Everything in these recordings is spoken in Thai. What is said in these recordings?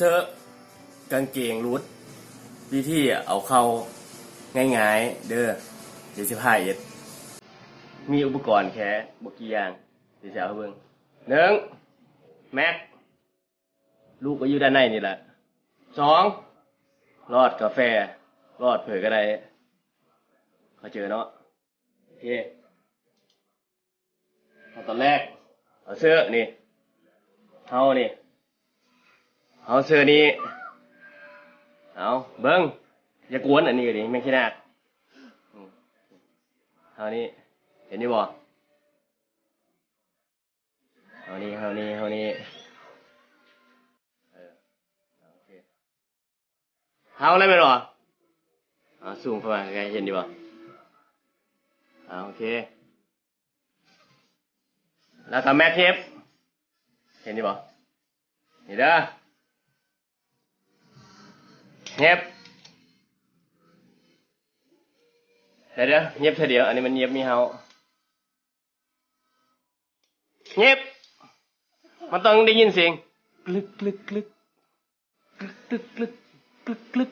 สื้อกางเกงรูดวิธีเอาเข้าง่ายๆ เด้อเดี๋ยวสิพาเอ็ด มีอุปกรณ์แค่บกี่อย่างเดี๋ยวจะเอาให้เบิ่งหนึ่งแม็ก ลูกก็อยู่ด้านในนี่แหละสองรอดกาแฟ รอดเผยก็ได้เขาเจอเนาะโอเคเอาตอนแรกเอาเสื้อนี่เอานี่ เอาเสื้อนี้ เอาเบิ้งอย่ากวนอันนี้ก็ดิไม่ขี้นาดอืมเอานี่เห็นนี่บ่เอานี่เอานี่เอานี่เออโอเคเอาอะไรไม่หรอเอาสูงเข้ามาใกล้เห็นดีบ่เอาโอเค แล้วก็แม็กเทปเห็นดีบ่นี่เด้อ เงียบเดี๋ยวเดี๋ยวเงียบเธอเดียว อันนี้มันเงียบมีเฮาเงียบมันต้องได้ยินเสียงกลึกกลึกกลึกกลึกกลึกกลึกกลึก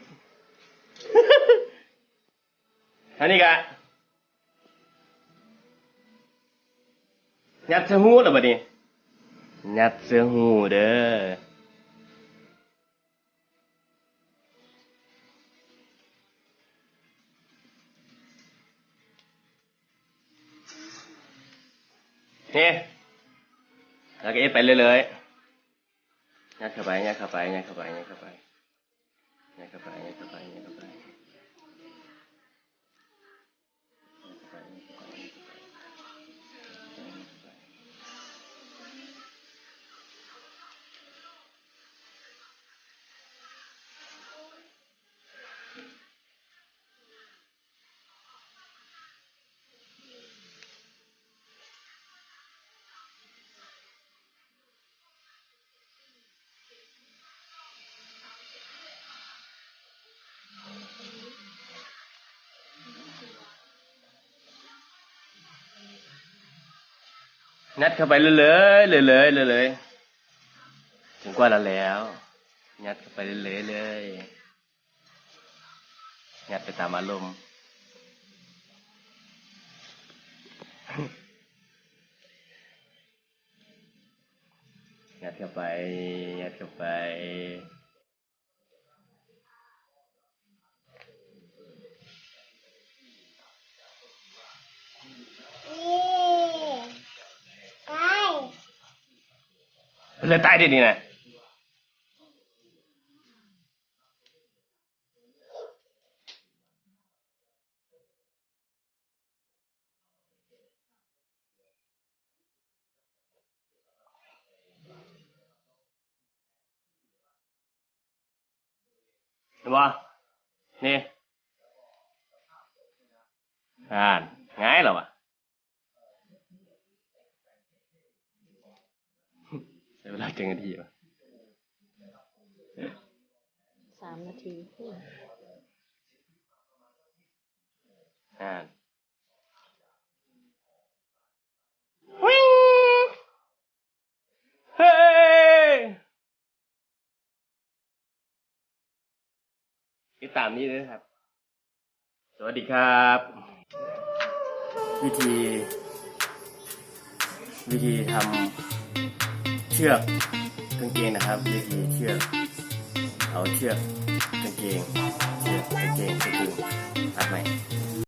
อันนี้กะยัดเสื้อหูหรือเปล่านี่ยัดเสื้อหูเด้อ นี่แล้วก็เอฟไปเรื่อยๆยัดเข้าไปยัดเข้าไปยัดเข้าไปยัดเข้าไปยัดเข้าไปยัดเข้าไปยัดเข้าไป ยัดเข้าไปเรื่อยๆเรื่อยๆเรื่อยๆถึงกว่าแล้วแล้วยัดเข้าไปเรื่อยๆเลยยัดไปตามอารมณ์ยัดเข้าไปยัดเข้าไป Lên tay đi đi nè. Đúng không? Nè. À, ngái rồi mà. เหรอวะใช้เวลาเจ็ดนาทีวะสามนาทีอ่านวิ่งเฮ้ยติดตามนี้ด้วยนะครับ สวัสดีครับ วิธี วิธีทำเชือกกางเกงนะครับวิธีเชือกเอาเชือกกางเกงเชือกกางเกงกางเกงพัดใหม่